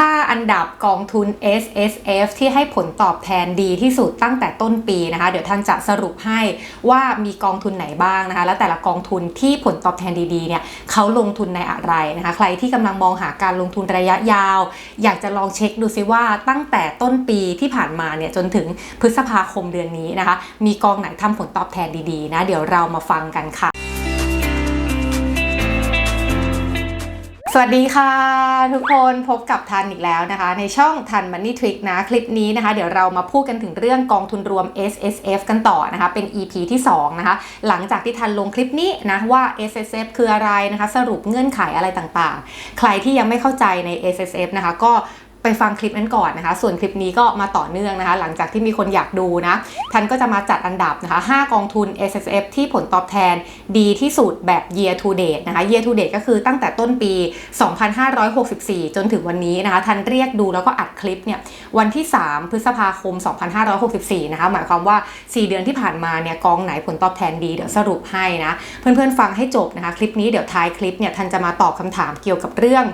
5 อันดับกองทุน S S F ที่ให้ผลตอบแทนดีที่สุดตั้งแต่ต้นปีนะคะ เดี๋ยวท่านจะสรุปให้ว่ามีกองทุนไหนบ้างนะคะ และแต่ละกองทุนที่ผลตอบแทนดีๆเนี่ยเขาลงทุนในอะไรนะคะ ใครที่กำลังมองหาการลงทุนระยะยาว อยากจะลองเช็คดูซิว่าตั้งแต่ต้นปีที่ผ่านมาเนี่ยจนถึงพฤษภาคมเดือนนี้นะคะ มีกองไหนทำผลตอบแทนดีๆนะ เดี๋ยวเรามาฟังกันค่ะ สวัสดีค่ะ ทุกคนพบกับทันอีกแล้วนะคะ ในช่องทันมันนี่ทริคนะ คลิปนี้นะคะ เดี๋ยวเรามาพูดกันถึงเรื่องกองทุนรวม S S F กันต่อนะคะ เป็น EP ที่2นะคะหลังจากที่ทันลงคลิปนี้นะว่า S S F คืออะไรนะคะ สรุปเงื่อนไขอะไรต่างๆ ใครที่ยังไม่เข้าใจใน S S F นะคะ ก็ ไปฟังคลิปนั้นก่อนนะคะ ส่วนคลิปนี้ก็มาต่อเนื่องนะคะ หลังจากที่มีคนอยากดูนะทันก็จะมาจัดอันดับนะคะ 5 กองทุน S S F ที่ผลตอบแทนดีที่สุดแบบ year to date นะคะ year to date ก็คือตั้งแต่ต้นปี 2564 จนถึงวันนี้นะคะทันเรียกดูแล้วก็อัดคลิปเนี่ยวันที่ 3 พฤษภาคม 2564 นะคะ หมายความว่า 4 เดือนที่ผ่านมาเนี่ยกองไหนผลตอบแทนดีเดี๋ยวสรุปให้นะเพื่อนๆฟังให้จบนะคะคลิปนี้เดี๋ยวท้ายคลิปเนี่ยทันจะมาตอบคำถามเกี่ยวกับเรื่อง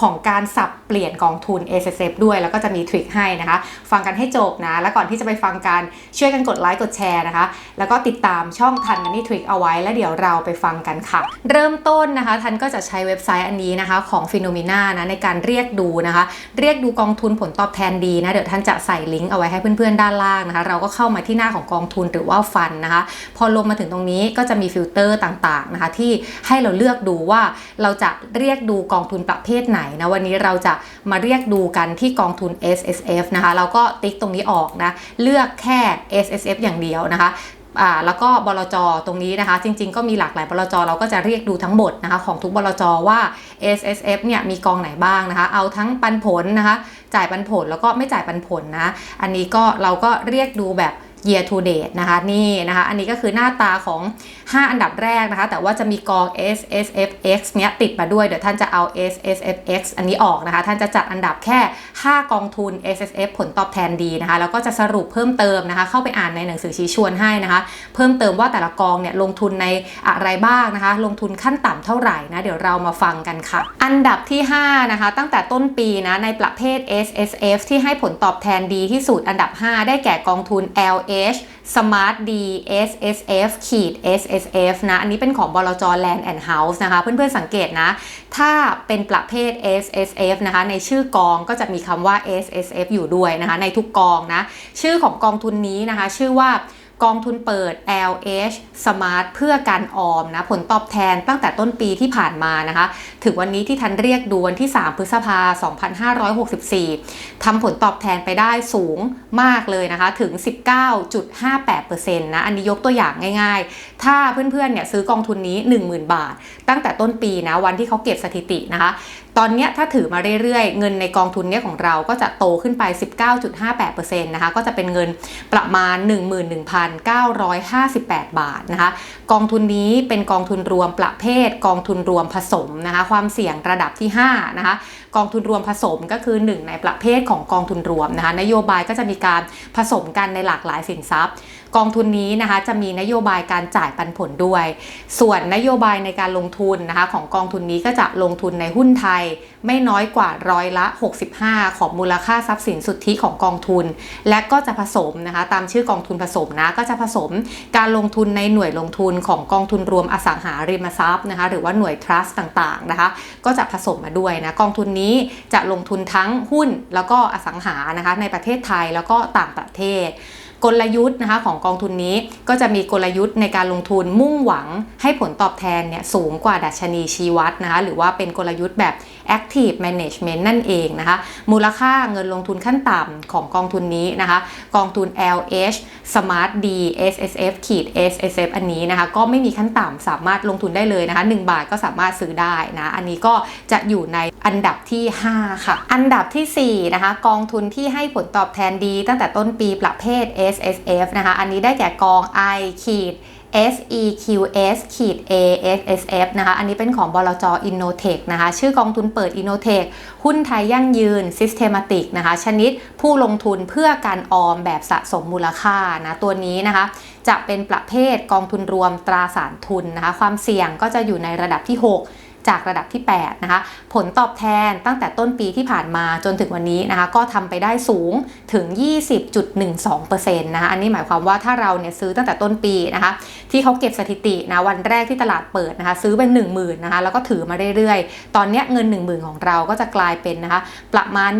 ของการสับเปลี่ยนกองทุน S S F ด้วย แล้วก็จะมีทริคให้นะคะ ฟังกันให้จบนะ แล้วก่อนที่จะไปฟังกันช่วยกันกดไลค์กดแชร์นะคะ แล้วก็ติดตามช่องทัน Money Trick เอาไว้ แล้วเดี๋ยวเราไปฟังกันค่ะ เริ่มต้นนะคะ ทันก็จะใช้เว็บไซต์อันนี้นะคะ ของ p h e n o m e n a นะในการเรียกดูนะคะ เรียกดูกองทุนผลตอบแทนดีนะเดี๋ยวท่านจะใส่ลิงก์เอาไว้ให้เพื่อนๆด้านล่างนะคะ เราก็เข้ามาที่หน้าของกองทุนหรือว่าฟันนะคะ พอลงมาถึงตรงนี้ก็จะมีฟิลเตอร์ต่างๆนะคะที่ให้เราเลือกดูว่าเราจะเรียกดูกองทุนประเภทไหนนะวันนี้เราจะมาเรียกดูกันที่กองทุน S S F นะคะเราก็ติ๊กตรงนี้ออกนะเลือกแค่ S S F อย่างเดียวนะคะอ่าแล้วก็บลจตรงนี้นะคะ จริงๆก็มีหลากหลายบลจเราก็จะเรียกดูทั้งหมดนะคะของทุกบลจว่า S S F เนี่ยมีกองไหนบ้างนะคะ เอาทั้งปันผลนะคะ จ่ายปันผลแล้วก็ไม่จ่ายปันผลนะ อันนี้ก็เราก็เรียกดูแบบ year to date นะคะนี่นะคะอันนี้ก็คือหน้าตาของ 5 อันดับแรกนะคะ แต่ว่าจะมีกอง S S F X เนี้ยติดมาด้วย เดี๋ยวท่านจะเอา S S F X อันนี้ออกนะคะ ท่านจะจัดอันดับแค่ 5 กองทุน S S F ผลตอบแทนดีนะคะ แล้วก็จะสรุปเพิ่มเติมนะคะ เข้าไปอ่านในหนังสือชี้ชวนให้นะคะ เพิ่มเติมว่าแต่ละกองเนี่ยลงทุนในอะไรบ้างนะคะ ลงทุนขั้นต่ำเท่าไหร่นะ เดี๋ยวเรามาฟังกันค่ะ อันดับที่ 5 นะคะ ตั้งแต่ต้นปีนะในประเภท S S F ที่ให้ผลตอบแทนดีที่สุดอันดับ 5 ได้แก่กองทุน L H Smart D S S F ขีด S S F นะ อันนี้เป็นของบลจ Land and House นะคะ เพื่อนๆสังเกตนะ ถ้าเป็นประเภท S S F นะคะ ในชื่อกองก็จะมีคำว่า S S F อยู่ด้วยนะคะ ในทุกกองนะ ชื่อของกองทุนนี้นะคะ ชื่อว่ากองทุนเปิด LH Smart เพื่อการออมนะ ผลตอบแทนตั้งแต่ต้นปีที่ผ่านมานะคะ ถึงวันนี้ที่ทันเรียกดูวันที่ 3 พฤษภา 2564 ทำผลตอบแทนไปได้สูงมากเลยนะคะถึง 19.58%นะอันนี้ยกตัวอย่างง่ายๆ ถ้าเพื่อนๆเนี่ยซื้อกองทุนนี้ 10,000 บาท ตั้งแต่ต้นปีนะวันที่เขาเก็บสถิตินะคะตอนนี้ถ้าถือมาเรื่อยๆ เงินในกองทุนเนี้ยของเราก็จะโตขึ้นไป 19.58%นะคะก็จะเป็นเงินประมาณ 11,958 บาทนะคะกองทุนนี้เป็นกองทุนรวมประเภทกองทุนรวมผสมนะคะความเสี่ยงระดับที่5นะคะกองทุนรวมผสมก็คือ 1 ในประเภทของกองทุนรวมนะคะนโยบายก็จะมีการผสมกันในหลากหลายสินทรัพย์ กองทุนนี้นะคะจะมีนโยบายการจ่ายปันผลด้วย ส่วนนโยบายในการลงทุนนะคะของกองทุนนี้ก็จะลงทุนในหุ้นไทย ไม่น้อยกว่าร้อยละ 65 ของมูลค่าทรัพย์สินสุทธิของกองทุน และก็จะผสมนะคะตามชื่อกองทุนผสมนะก็จะผสมการลงทุนในหน่วยลงทุนของกองทุนรวมอสังหาริมทรัพย์นะคะหรือว่าหน่วย trust ต่างๆนะคะก็จะผสมมาด้วยนะกองทุนนี้จะลงทุนทั้งหุ้นแล้วก็อสังหานะคะในประเทศไทยแล้วก็ต่างประเทศ กลยุทธ์นะคะของกองทุนนี้ก็จะมีกลยุทธ์ในการลงทุนมุ่งหวังให้ผลตอบแทนเนี่ยสูงกว่าดัชนีชี้วัดนะคะหรือว่าเป็นกลยุทธ์แบบ active management นั่นเองนะคะ มูลค่าเงินลงทุนขั้นต่ำของกองทุนนี้นะคะ กองทุน LH Smart D SSF ขีด SSF อันนี้นะคะ ก็ไม่มีขั้นต่ำสามารถลงทุนได้เลยนะคะ 1 บาทก็สามารถซื้อได้นะ อันนี้ก็จะอยู่ในอันดับที่ 5 ค่ะ อันดับที่ 4 นะคะ กองทุนที่ให้ผลตอบแทนดี ตั้งแต่ต้นปีประเภท S S F นะคะ อันนี้ได้แก่กอง I ขีด SEQS ขีด ASSF นะคะ อันนี้เป็นของบลจ Innotech นะคะ ชื่อกองทุนเปิด Innotech หุ้นไทยยั่งยืน Systematic นะคะ ชนิดผู้ลงทุนเพื่อการออมแบบสะสมมูลค่านะ ตัวนี้นะคะ จะเป็นประเภทกองทุนรวมตราสารทุนนะคะ ความเสี่ยงก็จะอยู่ในระดับที่ 6 จากระดับที่ 8 นะคะ ผลตอบแทนตั้งแต่ต้นปีที่ผ่านมาจนถึงวันนี้นะคะ ก็ทำไปได้สูงถึง 20.12%นะคะ อันนี้หมายความว่าถ้าเราเนี่ยซื้อตั้งแต่ต้นปีนะคะ ที่เขาเก็บสถิตินะวันแรกที่ตลาดเปิดนะคะ ซื้อเป็น1 0,000นะคะ แล้วก็ถือมาเรื่อยๆ ตอนเนี้ยเงิน 1 0,000 ของเราก็จะกลายเป็นนะคะ ประมาณ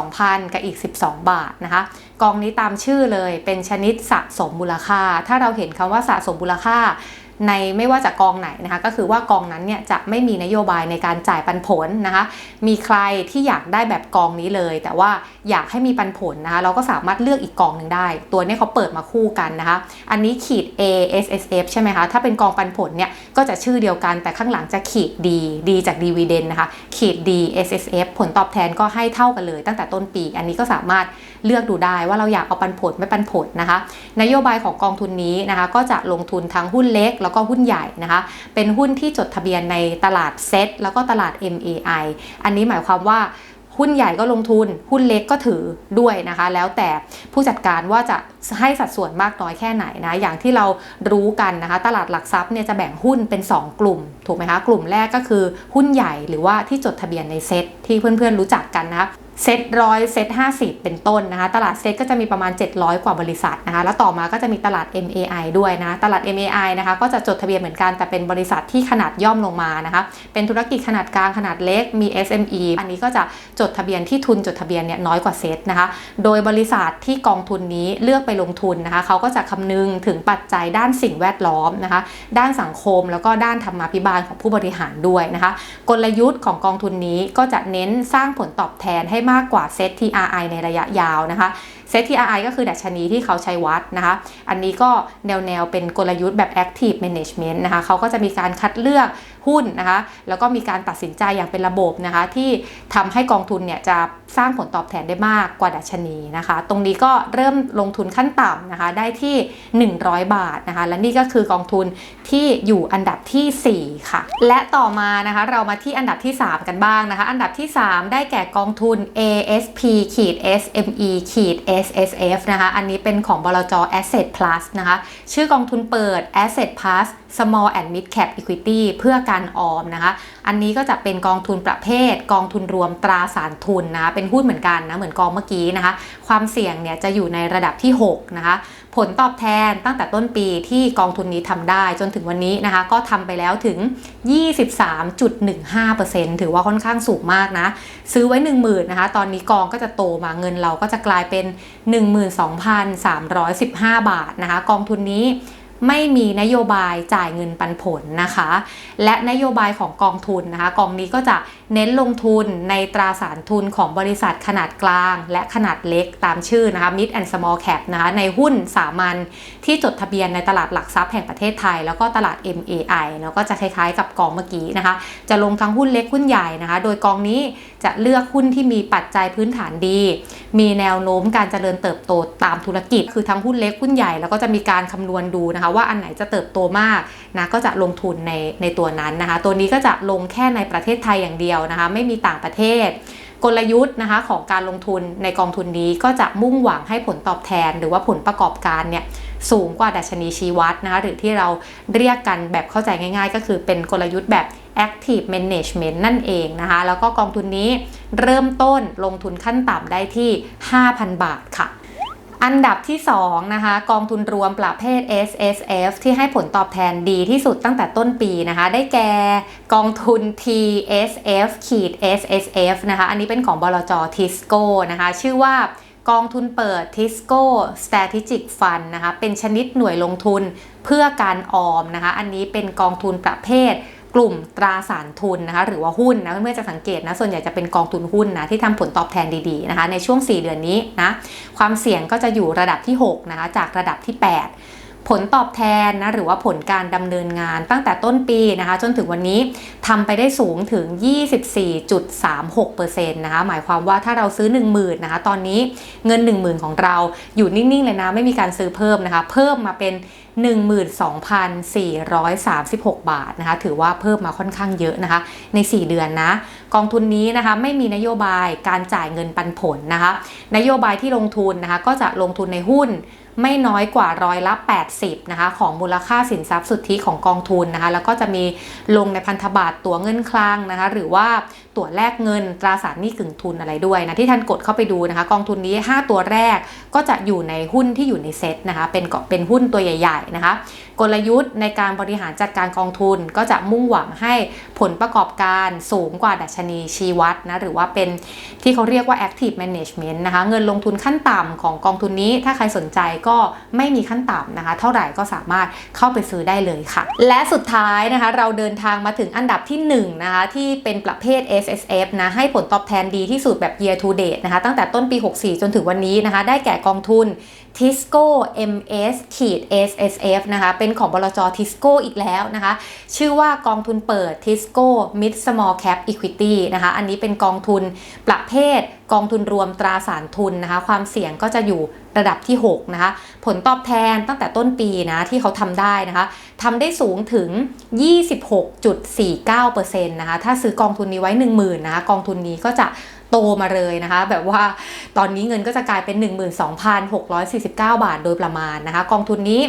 12,000 กับอีก 12 บาทนะคะกองนี้ตามชื่อเลยเป็นชนิดสะสมมูลค่า ถ้าเราเห็นคำว่าสะสมมูลค่า ในไม่ว่าจะกองไหนนะคะก็คือว่ากองนั้นเนี่ยจะไม่มีนโยบายในการจ่ายปันผลนะคะมีใครที่อยากได้แบบกองนี้เลย แต่ว่าอยากให้มีปันผลนะคะเราก็สามารถเลือกอีกกองหนึ่งได้ ตัวนี้เขาเปิดมาคู่กันนะคะ อันนี้ขีด A S S F ใช่ไหมคะถ้าเป็นกองปันผลเนี่ยก็จะชื่อเดียวกันแต่ข้างหลังจะขีด D D จาก Dividend นะคะขีด D S S F ผลตอบแทนก็ให้เท่ากันเลย ตั้งแต่ต้นปี อันนี้ก็สามารถ เลือกดูได้ว่าเราอยากเอาปันผลไม่ปันผลนะคะ นโยบายของกองทุนนี้นะคะ ก็จะลงทุนทั้งหุ้นเล็กแล้วก็หุ้นใหญ่นะคะ เป็นหุ้นที่จดทะเบียนในตลาดเซ็ตแล้วก็ตลาด MAI อันนี้หมายความว่าหุ้นใหญ่ก็ลงทุน หุ้นเล็กก็ถือด้วยนะคะ แล้วแต่ผู้จัดการว่าจะให้สัดส่วนมากน้อยแค่ไหนนะ อย่างที่เรารู้กันนะคะ ตลาดหลักทรัพย์เนี่ยจะแบ่งหุ้นเป็น 2 กลุ่ม ถูกไหมคะ กลุ่มแรกก็คือหุ้นใหญ่หรือว่าที่จดทะเบียนในเซ็ตที่เพื่อนๆรู้จักกันนะคะ เซ็ตร้อยเซ็ตห้าสิบเป็นต้นนะคะ ตลาดเซ็ตก็จะมีประมาณ 700 กว่าบริษัทนะคะ แล้วต่อมาก็จะมีตลาด MAI ด้วยนะ ตลาด MAI นะคะก็จะจดทะเบียนเหมือนกันแต่เป็นบริษัทที่ขนาดย่อมลงมานะคะ เป็นธุรกิจขนาดกลางขนาดเล็กมี SME อันนี้ก็จะจดทะเบียนที่ทุนจดทะเบียนเนี่ยน้อยกว่าเซ็ตนะคะ โดยบริษัทที่กองทุนนี้เลือกไปลงทุนนะคะเขาก็จะคำนึงถึงปัจจัยด้านสิ่งแวดล้อมนะคะ ด้านสังคมแล้วก็ด้านธรรมาภิบาลของผู้บริหารด้วยนะคะ กลยุทธ์ของกองทุนนี้ก็จะเน้นสร้างผลตอบแทนให้มากกว่าเซต TRI ในระยะยาวนะคะเซต TRI ก็คือดัชนีที่เขาใช้วัดนะคะ อันนี้ก็แนวแนวเป็นกลยุทธ์แบบ Active Management นะคะเขาก็จะมีการคัดเลือก หุ้นนะคะ แล้วก็มีการตัดสินใจอย่างเป็นระบบนะคะ ที่ทำให้กองทุนเนี่ยจะสร้างผลตอบแทนได้มากกว่าดัชนีนะคะ ตรงนี้ก็เริ่มลงทุนขั้นต่ำนะคะ ได้ที่ 100 บาทนะคะ และนี่ก็คือกองทุนที่อยู่อันดับทีสี่ 4 ค่ะ และต่อมานะคะเรามาที่อันดับที่ 3 กันบ้างนะคะ อันดับที่ 3 ได้แก่กองทุน ASP ขีด SME ขีด SSF นะคะ อันนี้เป็นของบลจ Asset Plus นะคะ ชื่อกองทุนเปิด Asset Plus Small and Mid Cap Equity เพื่อการออมนะคะ อันนี้ก็จะเป็นกองทุนประเภท กองทุนรวมตราสารทุนนะะเป็นหุ้นเหมือนกันนะเหมือนกองเมื่อกี้นะคะ ความเสี่ยงเนี่ยจะอยู่ในระดับที่6นะคะผลตอบแทนตั้งแต่ต้นปีที่กองทุนนี้ทำได้จนถึงวันนี้นะคะ ก็ทำไปแล้วถึง 23.15%ถือว่าค่อนข้างสูงมากนะ ซื้อไว้ 10,000นะคะ ตอนนี้กองก็จะโตมาเงินเราก็จะกลายเป็น 12,315 บาทนะคะ กองทุนนี้ ไม่มีนโยบายจ่ายเงินปันผลนะคะ และนโยบายของกองทุนนะคะ กองนี้ก็จะ เน้นลงทุนในตราสารทุนของบริษัทขนาดกลาง และขนาดเล็กตามชื่อนะคะ mid and small cap นะคะในหุ้นสามัญที่จดทะเบียนในตลาดหลักทรัพย์แห่งประเทศไทย แล้วก็ตลาด MAI เนาะก็จะคล้ายๆกับกองเมื่อกี้นะคะ จะลงทั้งหุ้นเล็กหุ้นใหญ่นะคะ โดยกองนี้จะเลือกหุ้นที่มีปัจจัยพื้นฐานดี มีแนวโน้มการเจริญเติบโตตามธุรกิจ คือทั้งหุ้นเล็กหุ้นใหญ่แล้วก็จะมีการคำนวณดูนะคะว่าอันไหนจะเติบโตมากนะก็จะลงทุนในในตัวนั้นนะคะ ตัวนี้ก็จะลงแค่ในประเทศไทยอย่างเดียวนะคะ ไม่มีต่างประเทศ กลยุทธ์นะคะของการลงทุนในกองทุนนี้ก็จะมุ่งหวังให้ผลตอบแทน หรือว่าผลประกอบการเนี่ยสูงกว่าดัชนีชี้วัดนะคะหรือที่เราเรียกกันแบบเข้าใจง่าย ๆ ก็คือเป็นกลยุทธ์แบบ active management นั่นเองนะคะ แล้วก็กองทุนนี้เริ่มต้นลงทุนขั้นต่ำได้ที่ 5,000 บาทค่ะ อันดับที่2นะคะกองทุนรวมประเภท S S F ที่ให้ผลตอบแทนดีที่สุดตั้งแต่ต้นปีนะคะ ได้แก่กองทุน T S F ขีด S S F นะคะ อันนี้เป็นของบลจ Tisco นะคะ ชื่อว่ากองทุนเปิด Tisco Strategic Fund นะคะ เป็นชนิดหน่วยลงทุนเพื่อการออมนะคะ อันนี้เป็นกองทุนประเภท กลุ่มตราสารทุนนะคะหรือว่าหุ้นนะเพื่อนๆจะสังเกตนะส่วนใหญ่จะเป็นกองทุนหุ้นนะที่ทำผลตอบแทนดีๆนะคะในช่วง 4 เดือนนี้นะความเสี่ยงก็จะอยู่ระดับที่6นะคะจากระดับที่ 8 ผลตอบแทนนะหรือว่าผลการดำเนินงานตั้งแต่ต้นปีนะคะจนถึงวันนี้ทำไปได้สูงถึง 24.36%นะคะหมายความว่าถ้าเราซื้อ 10,000นะคะตอนนี้เงิน 10,000 ของเราอยู่นิ่งๆเลยนะไม่มีการซื้อเพิ่มนะคะเพิ่มมาเป็น12,436 บาทนะคะ ถือว่าเพิ่มมาค่อนข้างเยอะนะคะ ใน 4 เดือนนะ กองทุนนี้นะคะไม่มีนโยบายการจ่ายเงินปันผลนะคะ นโยบายที่ลงทุนนะคะ ก็จะลงทุนในหุ้นไม่น้อยกว่าร้อยละ 80นะคะของมูลค่าสินทรัพย์สุทธิของกองทุนนะคะ แล้วก็จะมีลงในพันธบัตรตัวเงินคลังนะคะ หรือว่าตัวแลกเงิน ตราสารหนี้กึ่งทุนอะไรด้วยนะที่ท่านกดเข้าไปดูนะคะ กองทุนนี้ 5 ตัวแรกก็จะอยู่ในหุ้นที่อยู่ในเซ็ตนะคะ เป็นเกาะเป็นหุ้นตัวใหญ่ ๆ นะคะ กลยุทธ์ในการบริหารจัดการกองทุนก็จะมุ่งหวังให้ผลประกอบการสูงกว่าดัชนีชี้วัดนะหรือว่าเป็นที่เขาเรียกว่า active management นะคะ เงินลงทุนขั้นต่ำของกองทุนนี้ถ้าใครสนใจก็ไม่มีขั้นต่ำนะคะ เท่าไหร่ก็สามารถเข้าไปซื้อได้เลยค่ะ และสุดท้ายนะคะเราเดินทางมาถึงอันดับที่1นะคะที่เป็นประเภท S S F นะให้ผลตอบแทนดีที่สุดแบบ year to date นะคะตั้งแต่ต้นปี 64 จนถึงวันนี้นะคะ ได้แก่กองทุน Tisco MS ขีด SSF นะคะเป็นของบลจ Tisco อีกแล้วนะคะ ชื่อว่ากองทุนเปิด Tisco Mid Small Cap Equity นะคะ อันนี้เป็นกองทุนประเภท กองทุนรวมตราสารทุนนะคะ ความเสี่ยงก็จะอยู่ระดับที่ 6 นะคะ ผลตอบแทนตั้งแต่ต้นปีนะที่เขาทำได้นะคะทำได้สูงถึง 26.49%นะคะ ถ้าซื้อกองทุนนี้ไว้ 10,000นะคะกองทุนนี้ก็จะโตมาเลยนะคะ แบบว่าตอนนี้เงินก็จะกลายเป็น 12,649 บาทโดยประมาณนะคะ กองทุนนี้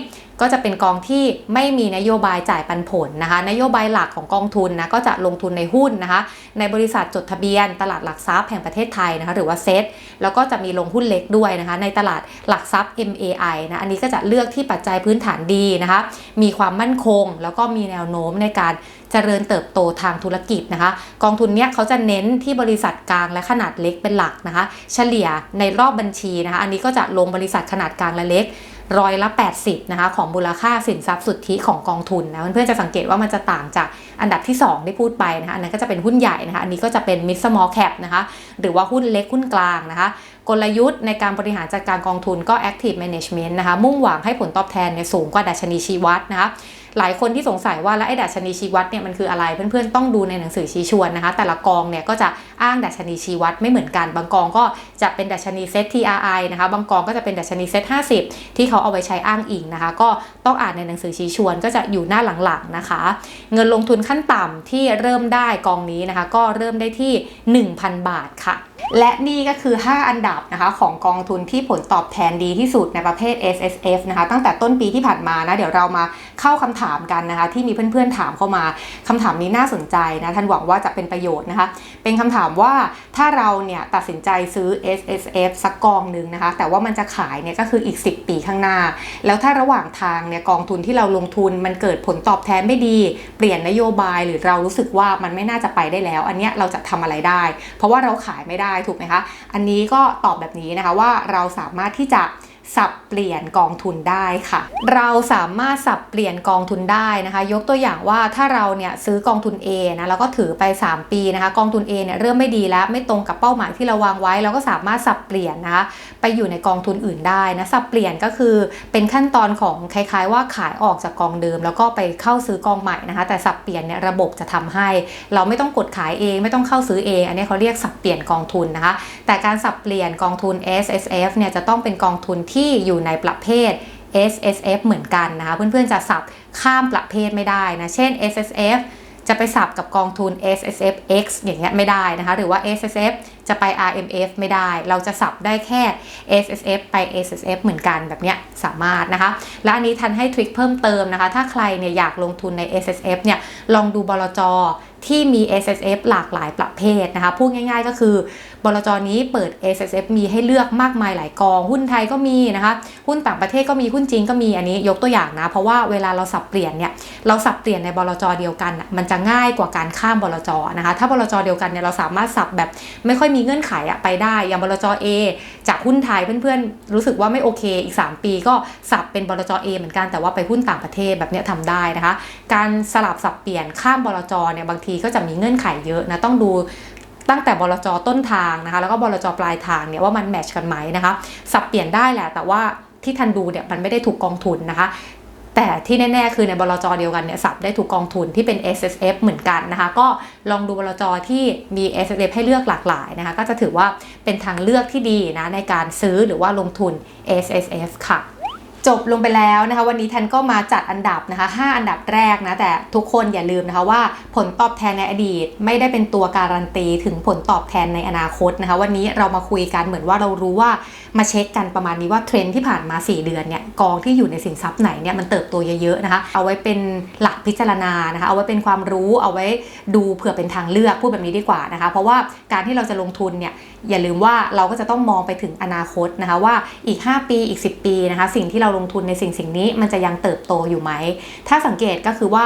ก็จะเป็นกองที่ไม่มีนโยบายจ่ายปันผลนะคะ นโยบายหลักของกองทุนนะก็จะลงทุนในหุ้นนะคะ ในบริษัทจดทะเบียน ตลาดหลักทรัพย์แห่งประเทศไทยนะคะหรือว่าเซ็ตแล้วก็จะมีลงหุ้นเล็กด้วยนะคะ ในตลาดหลักทรัพย์ MAI นะอันนี้ก็จะเลือกที่ปัจจัยพื้นฐานดีนะคะ มีความมั่นคง แล้วก็มีแนวโน้มในการเจริญเติบโตทางธุรกิจนะคะ กองทุนเนี้ยเขาจะเน้นที่บริษัทกลางและขนาดเล็กเป็นหลักนะคะ เฉลี่ยในรอบบัญชีนะคะ อันนี้ก็จะลงบริษัทขนาดกลางและเล็กร้อยละ 80นะคะของมูลค่าสินทรัพย์สุทธิของกองทุนนะเพื่อนๆจะสังเกตว่ามันจะต่างจากอันดับที่ 2 ที่พูดไปนะคะอันนั้นก็จะเป็นหุ้นใหญ่นะคะอันนี้ก็จะเป็น mid small cap นะคะหรือว่าหุ้นเล็กหุ้นกลางนะคะกลยุทธ์ในการบริหารจัดการกองทุนก็ active management นะคะมุ่งหวังให้ผลตอบแทนเนี่ยสูงกว่าดัชนีชี้วัดนะคะหลายคนที่สงสัยว่าแล้วไอ้ดัชนีชี้วัดเนี่ยมันคืออะไรเพื่อนๆต้องดูในหนังสือชี้ชวนนะคะแต่ละกองเนี่ยก็จะ อ้างดัชนีชี้วัดไม่เหมือนกัน บางกองก็จะเป็นดัชนีเซต TRI นะคะ บางกองก็จะเป็นดัชนีเซต50 ที่เขาเอาไว้ใช้อ้างอิงนะคะ ก็ต้องอ่านในหนังสือชี้ชวนก็จะอยู่หน้าหลังๆนะคะ เงินลงทุนขั้นต่ำที่เริ่มได้กองนี้นะคะ ก็เริ่มได้ที่ 1,000 บาทค่ะและนี่ก็คือ 5 อันดับนะคะของกองทุนที่ผลตอบแทนดีที่สุดในประเภท S S F นะคะ ตั้งแต่ต้นปีที่ผ่านมานะเดี๋ยวเรามาเข้าคำถามกันนะคะ ที่มีเพื่อนๆถามเข้ามาคำถามนี้น่าสนใจนะท่านหวังว่าจะเป็นประโยชน์นะคะ เป็นคำถามว่าถ้าเราเนี่ยตัดสินใจซื้อ S S F สักกองหนึ่งนะคะ แต่ว่ามันจะขายเนี่ยก็คืออีก 10 ปีข้างหน้า แล้วถ้าระหว่างทางเนี่ยกองทุนที่เราลงทุนมันเกิดผลตอบแทนไม่ดี เปลี่ยนนโยบายหรือเรารู้สึกว่ามันไม่น่าจะไปได้แล้ว อันเนี้ยเราจะทำอะไรได้ เพราะว่าเราขายไม่ได้ถูกไหมคะ อันนี้ก็ตอบแบบนี้นะคะว่าเราสามารถที่จะ สับเปลี่ยนกองทุนได้ค่ะ เราสามารถสับเปลี่ยนกองทุนได้นะคะ ยกตัวอย่างว่าถ้าเราเนี่ยซื้อกองทุน A นะแล้วก็ถือไป 3 ปีนะคะ กองทุน A เนี่ยเริ่มไม่ดีแล้วไม่ตรงกับเป้าหมายที่เราวางไว้ เราก็สามารถสับเปลี่ยนนะคะไปอยู่ในกองทุนอื่นได้นะสับเปลี่ยนก็คือเป็นขั้นตอนของคล้ายๆ ว่าขายออกจากกองเดิม แล้วก็ไปเข้าซื้อกองใหม่นะคะ แต่สับเปลี่ยนเนี่ยระบบจะทำให้ เราไม่ต้องกดขายเองไม่ต้องเข้าซื้อเอง อันนี้เขาเรียกสับเปลี่ยนกองทุนนะคะ แต่การสับเปลี่ยนกองทุน S S F เนี่ยจะต้องเป็นกองทุนที่อยู่ในประเภท S S F เหมือนกันนะคะ เพื่อนๆจะสับข้ามประเภทไม่ได้นะ เช่น S S F จะไปสับกับกองทุน S S F X อย่างเงี้ยไม่ได้นะคะ หรือว่า S S F จะไป R M F ไม่ได้ เราจะสับได้แค่ S S F ไป S S F เหมือนกันแบบเนี้ยสามารถนะคะ และอันนี้ทันให้ทริคเพิ่มเติมนะคะ ถ้าใครเนี่ยอยากลงทุนใน S S F เนี่ยลองดูบลจ ที่มี S S F หลากหลายประเภทนะคะ พูดง่ายๆก็คือบลจนี้เปิด S S F มีให้เลือกมากมายหลายกอง หุ้นไทยก็มีนะคะ หุ้นต่างประเทศก็มี หุ้นจีนก็มี อันนี้ยกตัวอย่างนะ เพราะว่าเวลาเราสับเปลี่ยนเนี่ย เราสับเปลี่ยนในบลจเดียวกัน มันจะง่ายกว่าการข้ามบลจนะคะ ถ้าบลจเดียวกันเนี่ยเราสามารถสับแบบไม่ค่อยมีเงื่อนไขอะไปได้ อย่างบลจ A จากหุ้นไทยเพื่อนๆ รู้สึกว่าไม่โอเค อีก 3 ปีก็สับเป็นบลจ A เหมือนกัน แต่ว่าไปหุ้นต่างประเทศแบบเนี้ยทำได้นะคะ การสลับสับเปลี่ยนข้ามบลจเนี่ยบางทีก็จะมีเงื่อนไขเยอะนะต้องดูตั้งแต่บลจต้นทางนะคะ แล้วก็บลจปลายทางเนี่ยว่ามันแมทช์กันไหมนะคะ สับเปลี่ยนได้แหละ แต่ว่าที่ทันดูเนี่ยมันไม่ได้ถูกกองทุนนะคะ แต่ที่แน่ๆ คือในบลจเดียวกันเนี่ยสับได้ถูกกองทุนที่เป็น S S F เหมือนกันนะคะ ก็ลองดูบลจที่มี S S F ให้เลือกหลากหลายนะคะ ก็จะถือว่าเป็นทางเลือกที่ดีนะในการซื้อหรือว่าลงทุน S S F ค่ะ จบลงไปแล้วนะคะวันนี้ทันก็มาจัดอันดับนะคะ 5 อันดับแรกนะแต่ทุกคนอย่าลืมนะคะว่าผลตอบแทนในอดีต ไม่ได้เป็นตัวการันตีถึงผลตอบแทนในอนาคตนะคะ วันนี้เรามาคุยกันเหมือนว่าเรารู้ว่ามาเช็คกันประมาณนี้ว่าเทรนด์ที่ผ่านมา 4 เดือนเนี่ยกองที่อยู่ในสินทรัพย์ไหนเนี่ยมันเติบโตเยอะๆนะคะ เอาไว้เป็นหลักพิจารณานะคะ เอาไว้เป็นความรู้เอาไว้ดูเผื่อเป็นทางเลือกพูดแบบนี้ดีกว่านะคะ เพราะว่าการที่เราจะลงทุนเนี่ยอย่าลืมว่าเราก็จะต้องมองไปถึงอนาคตนะคะว่าอีก 5 ปีอีก 10 ปีนะคะสิ่งที่เราลงทุนในสิ่งสิ่งนี้มันจะยังเติบโตอยู่ไหม ถ้าสังเกตก็คือว่า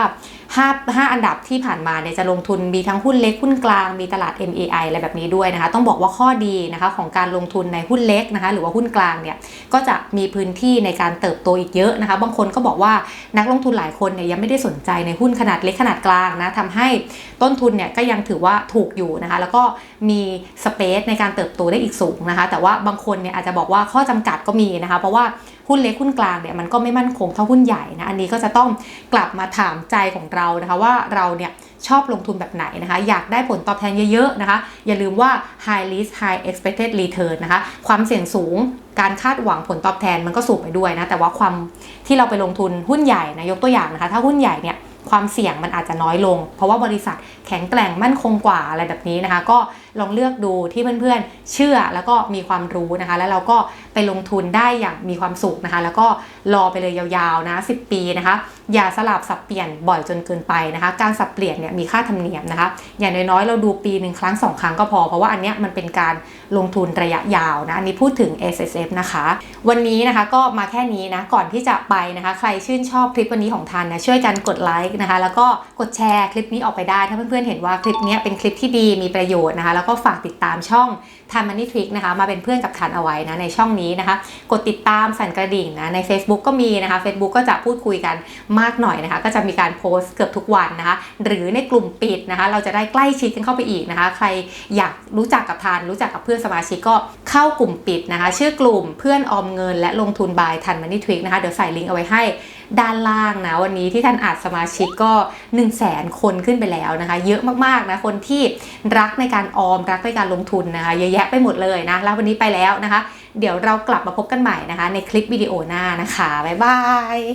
5 5 อันดับที่ผ่านมาเนี่ยจะลงทุนมีทั้งหุ้นเล็กหุ้นกลางมีตลาด MAI อะไรแบบนี้ด้วยนะคะ ต้องบอกว่าข้อดีนะคะของการลงทุนในหุ้นเล็กนะคะ หรือว่าหุ้นกลางเนี่ยก็จะมีพื้นที่ในการเติบโตอีกเยอะนะคะ บางคนก็บอกว่านักลงทุนหลายคนเนี่ยยังไม่ได้สนใจในหุ้นขนาดเล็กขนาดกลางนะทำให้ต้นทุนเนี่ยก็ยังถือว่าถูกอยู่นะคะ แล้วก็มีสเปซในการเติบโตได้อีกสูงนะคะ แต่ว่าบางคนเนี่ยอาจจะบอกว่าข้อจำกัดก็มีนะคะ เพราะว่าหุ้นเล็กหุ้นกลางเนี่ยมันก็ไม่มั่นคงเท่าหุ้นใหญ่นะอันนี้ก็จะต้องกลับมาถามใจของเรานะคะว่าเราเนี่ยชอบลงทุนแบบไหนนะคะ อยากได้ผลตอบแทนเยอะๆนะคะ อย่าลืมว่า high risk high expected return นะคะ ความเสี่ยงสูงการคาดหวังผลตอบแทนมันก็สูงไปด้วยนะ แต่ว่าความที่เราไปลงทุนหุ้นใหญ่นะยกตัวอย่างนะคะ ถ้าหุ้นใหญ่เนี่ยความเสี่ยงมันอาจจะน้อยลง เพราะว่าบริษัทแข็งแกร่งมั่นคงกว่าอะไรแบบนี้นะคะ ก็ ลองเลือกดูที่เพื่อนๆเชื่อแล้วก็มีความรู้นะคะ แล้วเราก็ไปลงทุนได้อย่างมีความสุขนะคะ แล้วก็รอไปเลยยาวๆนะ 10 ปีนะคะ อย่าสลับสับเปลี่ยนบ่อยจนเกินไปนะคะ การสับเปลี่ยนเนี่ยมีค่าธรรมเนียมนะคะ อย่างน้อยๆเราดูปีหนึ่งครั้งสองครั้งก็พอ เพราะว่าอันเนี้ยมันเป็นการลงทุนระยะยาวนะ อันนี้พูดถึง S S F นะคะ วันนี้นะคะก็มาแค่นี้นะ ก่อนที่จะไปนะคะ ใครชื่นชอบคลิปวันนี้ของทันนะ ช่วยกันกดไลค์นะคะ แล้วก็กดแชร์คลิปนี้ออกไปได้ ถ้าเพื่อนๆเห็นว่าคลิปนี้เป็นคลิปที่ดี มีประโยชน์นะคะแล้วก็ฝากติดตามช่องทันมันนี่ทริกนะคะ มาเป็นเพื่อนกับทันเอาไว้นะในช่องนี้นะคะ กดติดตามสั่นกระดิ่งนะใน Facebook ก็มีนะคะ Facebook ก็จะพูดคุยกันมากหน่อยนะคะ ก็จะมีการโพสต์เกือบทุกวันนะคะ หรือในกลุ่มปิดนะคะ เราจะได้ใกล้ชิดกันเข้าไปอีกนะคะ ใครอยากรู้จักกับทันรู้จักกับเพื่อนสมาชิกก็เข้ากลุ่มปิดนะคะ ชื่อกลุ่มเพื่อนออมเงิน และลงทุนบายทันมันนี่ทริกนะคะเดี๋ยวใส่ลิงก์เอาไว้ให้ด้านล่างนะวันนี้ที่ท่านอาจสมาชิกก็ 1 0 0 0 0แสนคนขึ้นไปแล้วนะคะ เยอะมากๆนะคนที่รักในการออมรักในการลงทุนนะคะเยอะแยะไปหมดเลยนะแล้ววันนี้ไปแล้วนะคะ เดี๋ยวเรากลับมาพบกันใหม่นะคะ ในคลิปวิดีโอหน้านะคะบ๊ายบาย